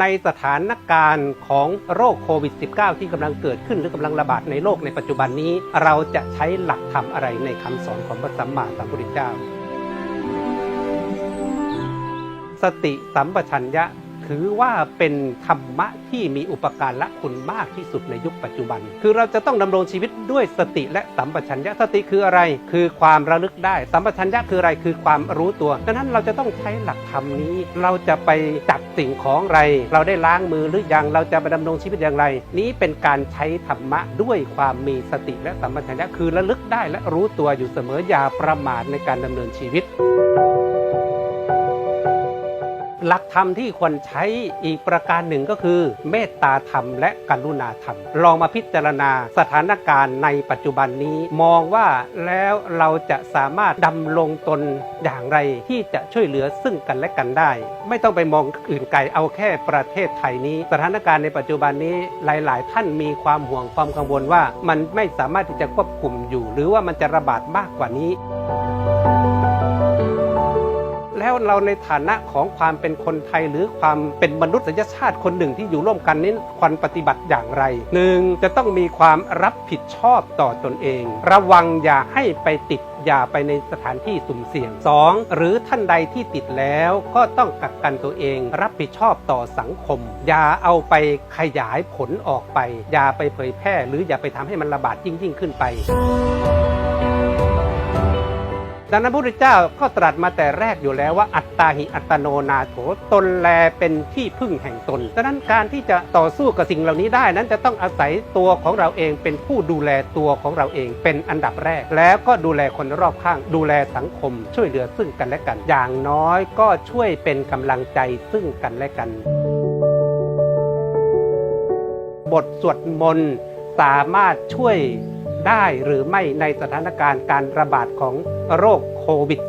ในสถานการณ์ของโรคโควิด -19 ที่กำลังเกิดขึ้นหรือกำลังระบาดในโลกในปัจจุบันนี้ เราจะใช้หลักธรรมอะไรในคำสอนของพระสัมมาสัมพุทธเจ้า สติสัมปชัญญะถือว่าเป็นธรรมะที่มีอุปการละคุณมากที่สุดในยุคปัจจุบัน คือเราจะต้องดำรงชีวิตด้วยสติและสัมปชัญญะ สติคืออะไร คือความระลึกได้ สัมปชัญญะคืออะไร คือความรู้ตัว ดังนั้นเราจะต้องใช้หลักธรรมนี้ เราจะไปจับ สิ่งของไร เราได้ล้างมือหรือยังเราจะไปดำรงชีวิตอย่างไร นี้เป็นการใช้ธรรมะด้วยความมีสติและสัมปชัญญะคือระลึกได้และรู้ตัวอยู่เสมออย่าประมาทในการดำเนินชีวิต หลักธรรมที่ควรใช้อีกประการหนึ่งก็คือ เมตตาธรรมและกรุณาธรรม ลองมาพิจารณาสถานการณ์ในปัจจุบันนี้ มองว่าแล้วเราจะสามารถดำรงตนอย่างไรที่จะช่วยเหลือซึ่งกันและกันได้ ไม่ต้องไปมองอื่นไกลเอาแค่ประเทศไทยนี้ สถานการณ์ในปัจจุบันนี้หลาย ๆ ท่านมีความห่วงความกังวลว่า มันไม่สามารถที่จะควบคุมอยู่ หรือว่ามันจะระบาดมากกว่านี้ เราในฐานะของความเป็นคนไทยหรือความเป็นมนุษยชาติคนหนึ่งที่อยู่ร่วมกันนี้ควรปฏิบัติอย่างไรหนึ่งจะต้องมีความรับผิดชอบต่อตนเอง ระวังอย่าให้ไปติดอย่าไปในสถานที่สุ่มเสี่ยง 2. หรือท่านใดที่ติดแล้วก็ต้องกักกันตัวเอง รับผิดชอบต่อสังคม อย่าเอาไปขยายผลออกไป อย่าไปเผยแพร่ หรืออย่าไปทำให้มันระบาดยิ่งยิ่งขึ้นไป ดังนั้นพระพุทธเจ้าก็ตรัสมาแต่แรกอยู่แล้วว่าอัตตาหิอัตโนนาโถตนแลเป็นที่พึ่งแห่งตนดังนั้นการที่จะต่อสู้กับสิ่งเหล่านี้ได้ นั้นจะต้องอาศัยตัวของเราเองเป็นผู้ดูแลตัวของเราเองเป็นอันดับแรก แล้วก็ดูแลคนรอบข้าง ดูแลสังคม ช่วยเหลือซึ่งกันและกัน อย่างน้อยก็ช่วยเป็นกำลังใจซึ่งกันและกัน บทสวดมนต์สามารถช่วย ได้หรือไม่ในสถานการณ์การระบาดของโรคโควิด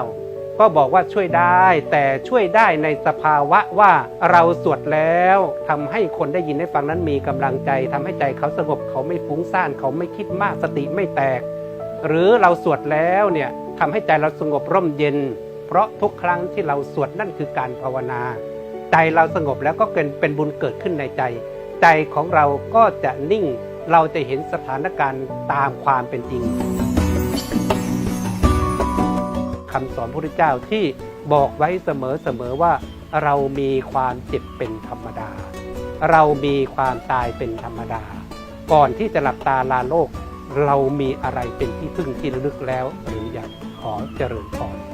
-19 ก็บอกว่าช่วยได้แต่ช่วยได้ในสภาวะว่าเราสวดแล้วทำให้คนได้ยินได้ฟังนั้นมีกำลังใจทำให้ใจเขาสงบเขาไม่ฟุ้งซ่านเขาไม่คิดมากสติไม่แตก หรือเราสวดแล้วเนี่ยทำให้ใจเราสงบร่มเย็น เพราะทุกครั้งที่เราสวดนั่นคือการภาวนา ใจเราสงบแล้วก็เกิดเป็นบุญเกิดขึ้นในใจ ใจของเราก็จะนิ่ง เราจะเห็นสถานการณ์ตามความเป็นจริงคำสอนพระพุทธเจ้าที่บอกไว้เสมอๆว่า เรามีความเจ็บเป็นธรรมดา เรามีความตายเป็นธรรมดา ก่อนที่จะหลับตาลาโลก เรามีอะไรเป็นที่พึ่งที่ลึกแล้วหรือยังขอเจริญพร